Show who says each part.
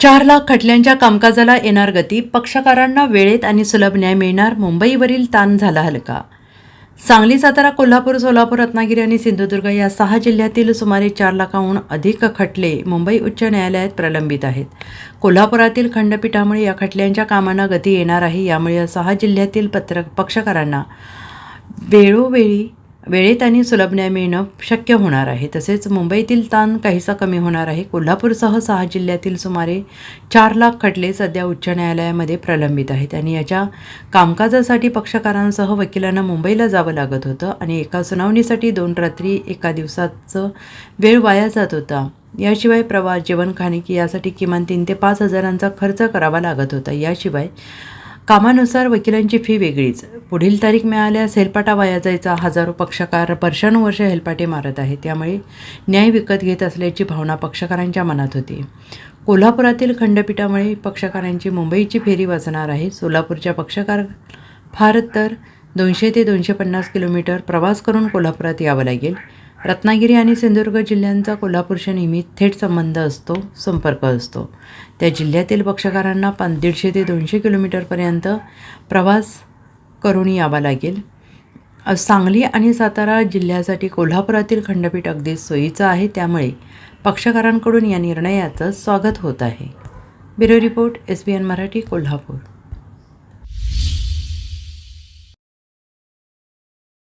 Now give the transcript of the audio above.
Speaker 1: चार लाख खटल्यांच्या कामकाजाला येणार गती पक्षकारांना वेळेत आणि सुलभ न्याय मिळणार मुंबईवरील ताण झाला हलका. सांगली सातारा कोल्हापूर सोलापूर रत्नागिरी आणि सिंधुदुर्ग या सहा जिल्ह्यातील सुमारे चार लाखाहून अधिक खटले मुंबई उच्च न्यायालयात प्रलंबित आहेत. कोल्हापुरातील खंडपीठामुळे या खटल्यांच्या कामांना गती येणार आहे यामुळे या सहा जिल्ह्यातील पत्र पक्षकारांना वेळोवेळी वेळेत आणि सुलभ न्याय मिळणं शक्य होणार आहे. तसेच मुंबईतील ताण काहीसा कमी होणार आहे. कोल्हापूरसह सहा जिल्ह्यातील सुमारे चार लाख खटले सध्या उच्च न्यायालयामध्ये प्रलंबित आहेत आणि याच्या कामकाजासाठी पक्षकारांसह वकिलांना मुंबईला जावं लागत होतं आणि एका सुनावणीसाठी दोन रात्री एका दिवसाचं वेळ वाया जात होता. याशिवाय प्रवास जेवण खाणे की यासाठी किमान तीन ते पाच हजारांचा खर्च करावा लागत होता. याशिवाय कामानुसार वकिलांची फी वेगळीच. पुढील तारीख मिळाल्यास हेलपाटा वाया जायचा हजारो पक्षकार वर्षानुवर्ष हेलपाटे मारत आहेत. त्यामुळे न्याय विकत घेत असल्याची भावना पक्षकारांच्या मनात होती. कोल्हापुरातील खंडपीठामुळे पक्षकारांची मुंबईची फेरी वाचणार आहे. सोलापूरच्या पक्षकार फार तर दोनशे ते दोनशे पन्नास किलोमीटर प्रवास करून कोल्हापुरात यावं लागेल. रत्नागिरी आणि सिंधुदुर्ग जिल्ह्यांचा कोल्हापूरशी नेहमी थेट संबंध असतो संपर्क असतो. त्या जिल्ह्यातील पक्षकारांना पण दीडशे ते दोनशे किलोमीटरपर्यंत प्रवास करून यावा लागेल. सांगली आणि सातारा जिल्ह्यासाठी कोल्हापुरातील खंडपीठ अगदी सोयीचं आहे त्यामुळे पक्षकारांकडून या निर्णयाचं स्वागत होत आहे. Bureau report S B N Marathi Kolhapur.